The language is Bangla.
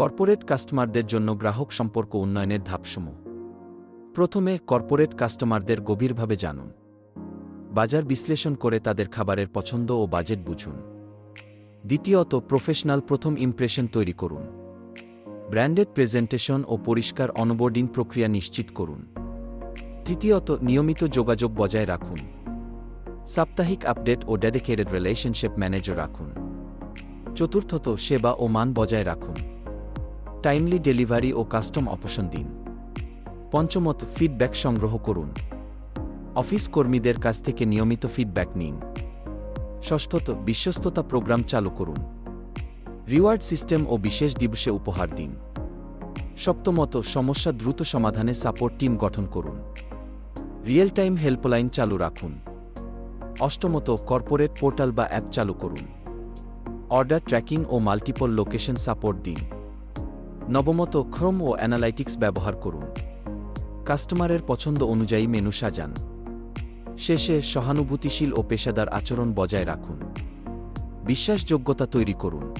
কর্পোরেট কাস্টমারদের জন্য গ্রাহক সম্পর্ক উন্নয়নের ধাপসমূহ। প্রথমে, কর্পোরেট কাস্টমারদের গভীরভাবে জানুন। বাজার বিশ্লেষণ করে তাদের খাবারের পছন্দ ও বাজেট বুঝুন। দ্বিতীয়ত, প্রফেশনাল প্রথম ইমপ্রেশন তৈরি করুন। ব্র্যান্ডেড প্রেজেন্টেশন ও পরিষ্কার অনবোর্ডিং প্রক্রিয়া নিশ্চিত করুন। তৃতীয়ত, নিয়মিত যোগাযোগ বজায় রাখুন। সাপ্তাহিক আপডেট ও ডেডিকেটেড রিলেশনশিপ ম্যানেজার রাখুন। চতুর্থত, সেবা ও মান বজায় রাখুন। টাইমলি ডেলিভারি ও কাস্টম অপশন দিন। পঞ্চমত ফিডব্যাক সংগ্রহ করুন। অফিস কর্মীদের কাছ থেকে নিয়মিত ফিডব্যাক নিন। ষষ্ঠত, বিশ্বস্ততা প্রোগ্রাম চালু করুন। রিওয়ার্ড সিস্টেম ও বিশেষ দিবসে উপহার দিন। সপ্তমত, সমস্যা দ্রুত সমাধানে সাপোর্ট টিম গঠন করুন। রিয়েল টাইম হেল্পলাইন চালু রাখুন। অষ্টমত কর্পোরেট পোর্টাল বা অ্যাপ চালু করুন। অর্ডার ট্র্যাকিং ও মাল্টিপল লোকেশন সাপোর্ট দিন। নবমত ক্রোম ও অ্যানালাইটিক্স ব্যবহার করুন। কাস্টমারের পছন্দ অনুযায়ী মেনু সাজান। শেষে সহানুভূতিশীল ও পেশাদার আচরণ বজায় রাখুন। বিশ্বাসযোগ্যতা তৈরি করুন।